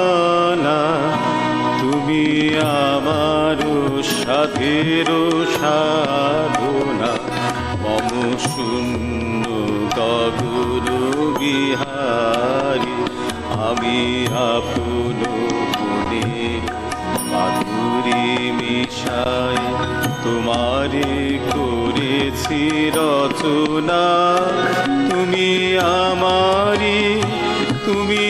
মেঘমালা তুমি আমার সাধের সাধনা। মম শূন্য গগন বিহারী, আমি আপন গুণের মাধুরী মিশায় তোমারে করেছি রচনা। তুমি আমারি তুমি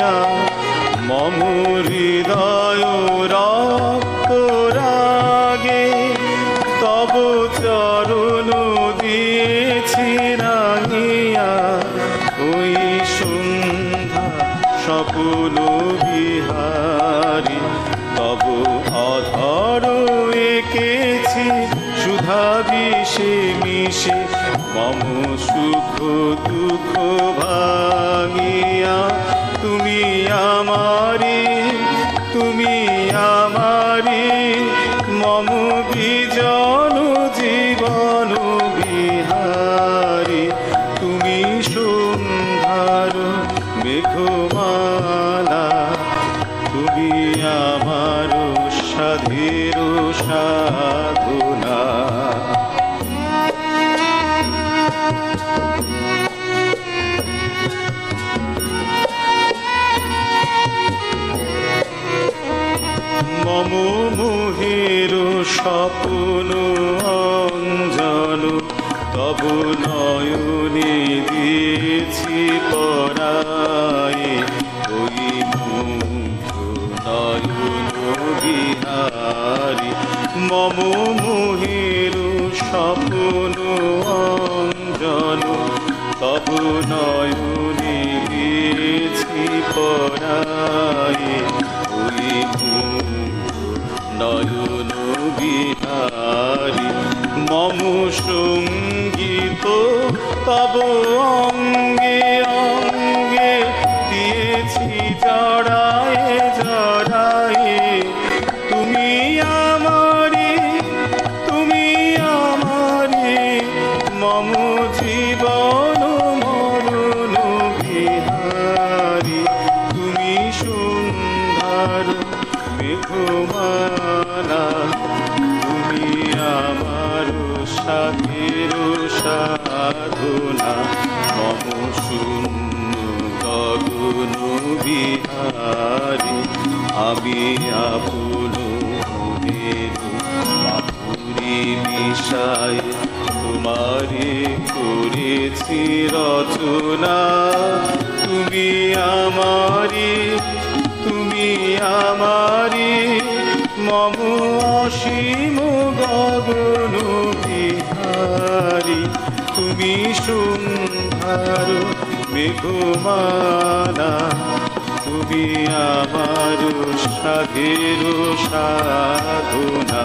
রাঙিয়া মম হৃদয় রক্ত রাগে, তব চরণ দিয়েছি রাঙিয়া। ওই সন্ধ্যা স্বপ্ন বিহারী, তব অধর এঁকেছি সুধা বিষে মিশে। মম সুখ দুঃখ মম বিজন জীবন বিহারি। তুমি সুন্দর মেঘমালা তুমি আমার সাধের সাধনা স্বপ্ন অঞ্জন, তব নয়নে দিয়েছি পরায়। ওই মুখ মম মোহের স্বপ্ন অঞ্জন, তব নয়নে দিয়েছি পরায়। বিহারী, মম সংগীত, তব অঙ্গে অঙ্গে দিয়েছি জড়ায়ে জড়ায়ে। তুমি আমারি তুমি আমারি, মম জীবন মরণ বিহারী। তুমি সুন্দর মেঘমালা আমার সাথের সাধনা মম গগন আমি মাধুরী মিশায় করেছি রচনা। তুমি আমারি তুমি আমারি মম অসীম গগন বিহারি তুমি সুন্দর মেঘমানা তুমি আমার সাধের সাধনা